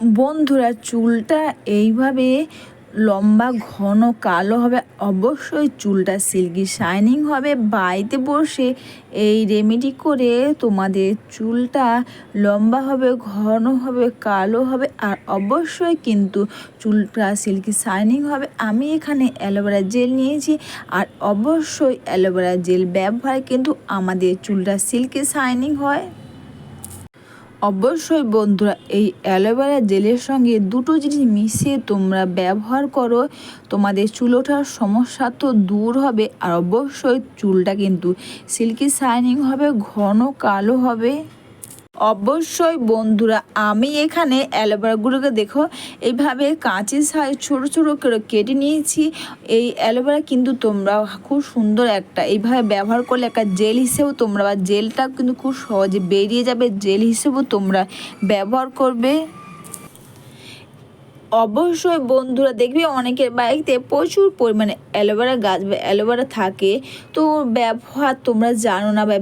বন্ধুরা, চুলটা এইভাবে লম্বা, ঘন, কালো হবে। অবশ্যই চুলটা সিল্কি শাইনিং হবে। বাড়িতে বসে এই রেমেডি করে তোমাদের চুলটা লম্বা হবে, ঘন হবে, কালো হবে। আর অবশ্যই কিন্তু চুলটা সিল্কি শাইনিং হবে। আমি এখানে অ্যালোভেরা জেল নিয়েছি। আর অবশ্যই অ্যালোভেরা জেল ব্যবহার কিন্তু আমাদের চুলটা সিল্কি শাইনিং হয়। অবশ্যই বন্ধুরা, এই অ্যালোভেরা জেলের সঙ্গে দুটো জিনিস মিশিয়ে তোমরা ব্যবহার করো। তোমাদের চুল ওঠার সমস্যা তো দূর হবে, আর অবশ্যই চুলটা কিন্তু সিল্কি শাইনিং হবে, ঘন কালো হবে। অবশ্যই বন্ধুরা, আমি এখানে অ্যালোভেরাগুলোকে দেখো, এইভাবে কাঁচের সাইজ ছোটো ছোটো করে কেটে নিয়েছি। এই অ্যালোভেরা কিন্তু তোমরা খুব সুন্দর একটা, এইভাবে ব্যবহার করলে একটা জেল হিসেবেও তোমরা, বা জেলটা কিন্তু খুব সহজে বেরিয়ে যাবে, জেল হিসেবেও তোমরা ব্যবহার করবে। অবশ্যই বন্ধুরা দেখবে অনেকের বাড়িতে প্রচুর পরিমাণে অ্যালোভেরা গাছ বা অ্যালোভেরা থাকে। তো ব্যবহার তোমরা জানো না বা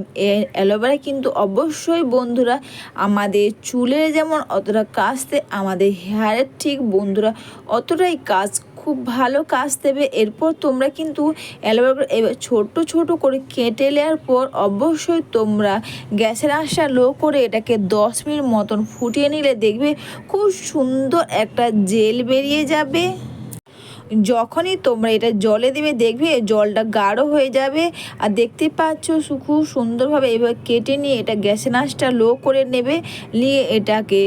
অ্যালোভেরা কিন্তু অবশ্যই বন্ধুরা আমাদের চুলের যেমন অতটা কাজতে আমাদের হেয়ারের ঠিক বন্ধুরা অতটাই কাজ খুব ভালো কাজ দেবে। এরপর তোমরা কিন্তু অ্যালোভেরা এবার ছোটো ছোটো করে কেটে নেওয়ার পর অবশ্যই তোমরা গ্যাসের আশা লো করে এটাকে দশ মিনিট মতন ফুটিয়ে নিলে দেখবে খুব সুন্দর একটা জেল বেরিয়ে যাবে। যখনই তোমরা এটা জলে দেবে দেখবে জলটা গাঢ় হয়ে যাবে। আর দেখতে পাচ্ছ খুব সুন্দরভাবে এবার কেটে নিয়ে এটা গ্যাসের আঁচটা লো করে নেবে, নিয়ে এটাকে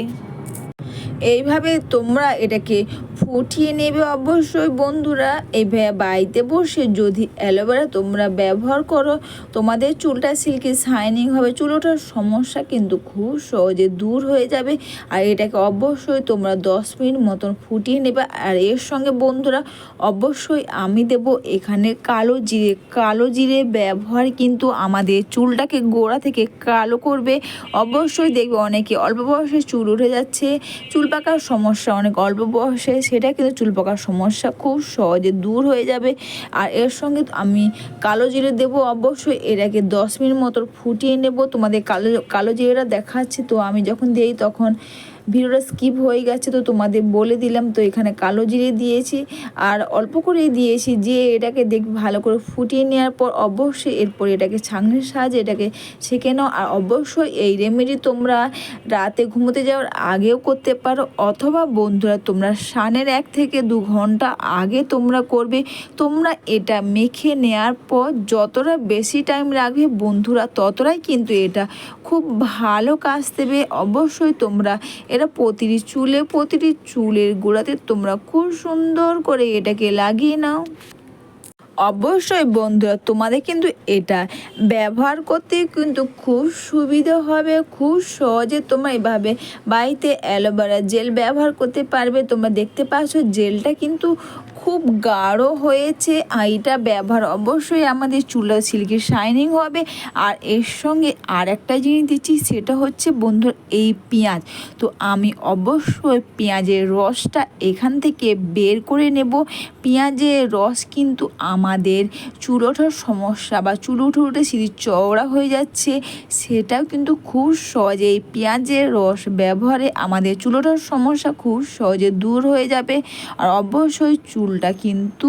এইভাবে তোমরা এটাকে ফুটিয়ে নেবে অবশ্যই বন্ধুরা। এইভাবে বাড়িতে বসে যদি অ্যালোভেরা তোমরা ব্যবহার করো, তোমাদের চুলটা সিল্কি শাইনিং হবে। চুল ওঠার সমস্যা কিন্তু খুব সহজে দূর হয়ে যাবে আর এটাকে অবশ্যই তোমরা দশ মিনিট মতন ফুটিয়ে নেবে। আর এর সঙ্গে বন্ধুরা, অবশ্যই আমি দেব এখানে কালো জিরে। কালো জিরে ব্যবহার কিন্তু আমাদের চুলটাকে গোড়া থেকে কালো করবে। অবশ্যই দেখবে অনেকে অল্প বয়সে চুল উঠে যাচ্ছে। চুল পাকার সমস্যা, অনেক অল্প বয়সে সেটা কিন্তু চুল পাকার সমস্যা খুব সহজে দূর হয়ে যাবে। আর এর সঙ্গে আমি কালো জিরে দেবো অবশ্যই, এটাকে দশ মিনিট মতো ফুটিয়ে নেব। তোমাদের কালো কালো জিরেটা দেখাচ্ছি, তো আমি যখন দিই তখন ভিডিওটা স্কিপ হয়ে গেছে, তো তোমাদের বলে দিলাম, তো এখানে কালো জিরে দিয়েছি, আর অল্প করেই দিয়েছি যে এটাকে দেখ, ভালো করে ফুটিয়ে নেওয়ার পর অবশ্যই এরপর এটাকে ছাঁকনির সাহায্যে এটাকে ছেঁকে নাও, আর অবশ্যই এই রেমেডি তোমরা রাতে ঘুমোতে যাওয়ার আগেও করতে পারো, অথবা বন্ধুরা তোমরা সানের এক থেকে দু ঘণ্টা আগে তোমরা করবে, তোমরা এটা মেখে নেওয়ার পর যতটা বেশি টাইম লাগবে বন্ধুরা ততটাই কিন্তু এটা খুব ভালো কাজ দেবে, অবশ্যই তোমরা এটা প্রতিটি চুলে, প্রতিটি চুলের গোড়াতে তোমরা খুব সুন্দর করে এটাকে লাগিয়ে নাও। অবশ্যই বন্ধুরা, তোমাদের কিন্তু এটা ব্যবহার করতে কিন্তু খুব সুবিধা হবে, খুব সহজে তোমরা এভাবে বাড়িতে অ্যালোভেরা জেল ব্যবহার করতে পারবে। তোমরা দেখতে পাচ্ছ, জেলটা কিন্তু খুব গাঢ় হয়েছে। আর এটা ব্যবহার অবশ্যই আমাদের চুলা সিল্কি শাইনিং হবে। আর এর সঙ্গে আর একটা জিনিস দিচ্ছি, সেটা হচ্ছে বন্ধুর এই পেঁয়াজ। তো আমি অবশ্যই পেঁয়াজের রসটা এখান থেকে বের করে নেব। পেঁয়াজের রস কিন্তু আমাদের চুল ওঠার সমস্যা বা চুল উঠে উঠে সিঁড়ি চওড়া হয়ে যাচ্ছে। সেটাও কিন্তু খুব সহজে এই পেঁয়াজের রস ব্যবহারে আমাদের চুল ওঠার সমস্যা খুব সহজে দূর হয়ে যাবে। আর অবশ্যই চুলটা কিন্তু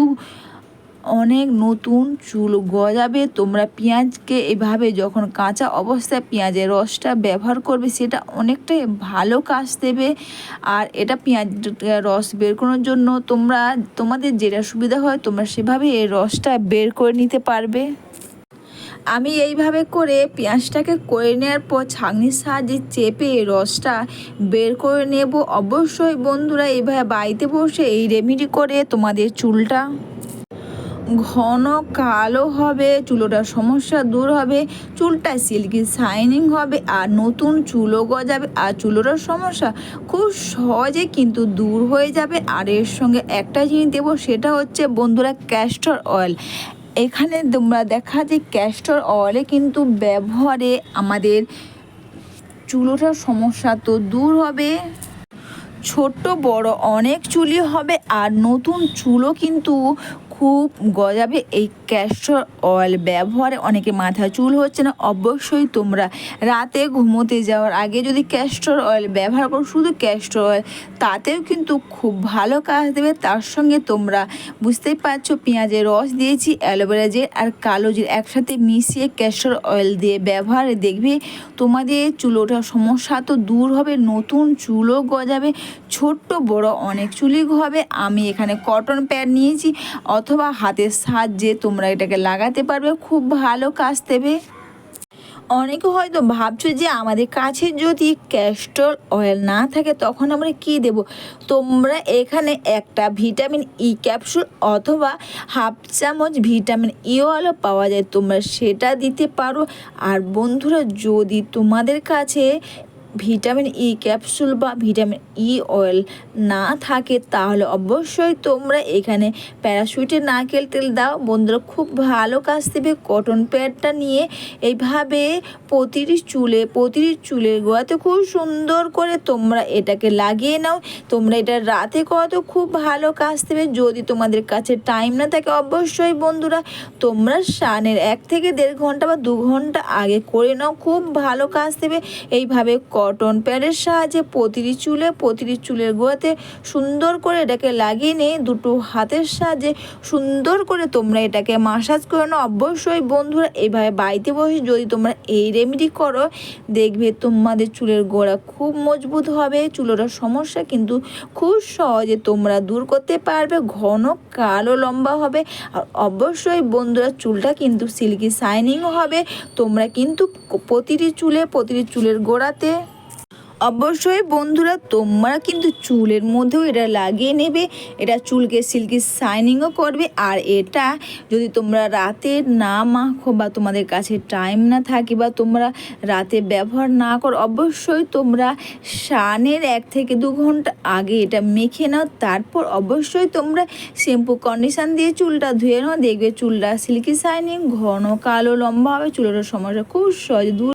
অনেক নতুন চুল গজাবে। তোমরা পেঁয়াজকে এভাবে যখন কাঁচা অবস্থায় পেঁয়াজের রসটা ব্যবহার করবে, সেটা অনেকটাই ভালো কাজ দেবে। আর এটা পেঁয়াজ রস বের করার জন্য তোমরা, তোমাদের যেটা সুবিধা হয়, তোমরা সেভাবে এই রসটা বের করে নিতে পারবে। আমি এইভাবে করে পেঁয়াজটাকে করে নেওয়ার পর ছাঁকনির সাহায্যে চেপে রসটা বের করে নেব। অবশ্যই বন্ধুরা, এইভাবে বাড়িতে বসে এই রেমিডি করে তোমাদের চুলটা ঘন কালো হবে চুলোটার সমস্যা দূর হবে, চুলটা সিল্কি শাইনিং হবে আর নতুন চুলও গজাবে আর চুলোটার সমস্যা খুব সহজে কিন্তু দূর হয়ে যাবে। আর এর সঙ্গে একটা জিনিস দেবো, সেটা হচ্ছে বন্ধুরা ক্যাস্টর অয়েল এখানে তোমরা দেখা যে ক্যাস্টর অয়েলে কিন্তু ব্যবহারে আমাদের চুল ওঠার সমস্যা তো দূর হবে। ছোট্ট বড় অনেক চুলই হবে আর নতুন চুলও কিন্তু খুব গজাবে এই ক্যাস্টর অয়েল ব্যবহারে। অনেকে মাথা চুল হচ্ছে না, অবশ্যই তোমরা রাতে ঘুমোতে যাওয়ার আগে যদি ক্যাস্টর অয়েল ব্যবহার করো, শুধু ক্যাস্টর অয়েল তাতেও কিন্তু খুব ভালো কাজ দেবে। তার সঙ্গে তোমরা বুঝতেই পারছ পেঁয়াজের রস দিয়েছি, অ্যালোভেরা জেল আর কালো জিরে একসাথে মিশিয়ে ক্যাস্টর অয়েল দিয়ে ব্যবহারে দেখবে। তোমাদের চুল ওঠার সমস্যা তো দূর হবে, নতুন চুলও গজাবে, ছোট্ট বড় অনেক চুলই হবে। আমি এখানে কটন প্যাড নিয়েছি অথবা হাতের সাহায্যে তোমরা এটাকে লাগাতে পারবে, খুব ভালো কাজ দেবে। অনেকে হয়তো ভাবছ যে আমাদের কাছে যদি ক্যাস্টর অয়েল না থাকে, তখন আমরা কি দেব? তোমরা এখানে একটা ভিটামিন ই ক্যাপসুল অথবা হাফ চামচ ভিটামিন ই অয়েলও পাওয়া যায়। তোমরা সেটা দিতে পারো। আর বন্ধুরা, যদি তোমাদের কাছে ভিটামিন ই ক্যাপসুল বা ভিটামিন ই অয়েল না থাকে, তাহলে অবশ্যই তোমরা এখানে প্যারাশুটের নারকেল তেল দাও। বন্ধুরা, খুব ভালো কাজ দেবে কটন প্যাডটা নিয়ে। এইভাবে প্রতিটি চুলে, প্রতিটি চুলের গোড়াতে খুব সুন্দর করে তোমরা এটাকে লাগিয়ে নাও। তোমরা এটা রাতে করো তো খুব ভালো কাজ দেবে। যদি তোমাদের কাছে টাইম না থাকে, অবশ্যই বন্ধুরা, তোমরা স্নানের এক থেকে দেড় ঘণ্টা বা দু ঘণ্টা আগে করে নাও। খুব ভালো কাজ দেবে। এইভাবে কটন প্যাডের সাহায্যে প্রতিটি চুলে, প্রতিটি চুলের গোড়াতে সুন্দর করে এটাকে লাগিয়ে নিয়ে দুটো হাতের সাহায্যে সুন্দর করে তোমরা এটাকে মাসাজ করে নাও। অবশ্যই বন্ধুরা এইভাবে বাড়িতে বসে যদি তোমরা এই রেমেডি করো, দেখবে তোমাদের চুলের গোড়া খুব মজবুত হবে। চুলের সমস্যা কিন্তু খুব সহজে তোমরা দূর করতে পারবে, ঘন, কালো, লম্বা হবে। আর অবশ্যই বন্ধুরা, চুলটা কিন্তু সিল্কি শাইনিংও হবে। তোমরা কিন্তু প্রতিটি চুলে, প্রতিটি চুলের গোড়াতে অবশ্যই বন্ধুরা, তোমরা কিন্তু চুলের মধ্যেও এটা লাগিয়ে নেবে। এটা চুলকে সিল্কি শাইনিংও করবে। আর এটা যদি তোমরা রাতে না মাখো বা তোমাদের কাছে টাইম না থাকে বা তোমরা রাতে ব্যবহার না করো, অবশ্যই তোমরা সানের এক থেকে দু ঘণ্টা আগে এটা মেখে নাও। তারপর অবশ্যই তোমরা শ্যাম্পু কন্ডিশন দিয়ে চুলটা ধুয়ে নাও। দেখবে চুলটা সিল্কি শাইনিং ঘন কালো, লম্বা হবে। চুলের সমস্যা খুব সহজে দূর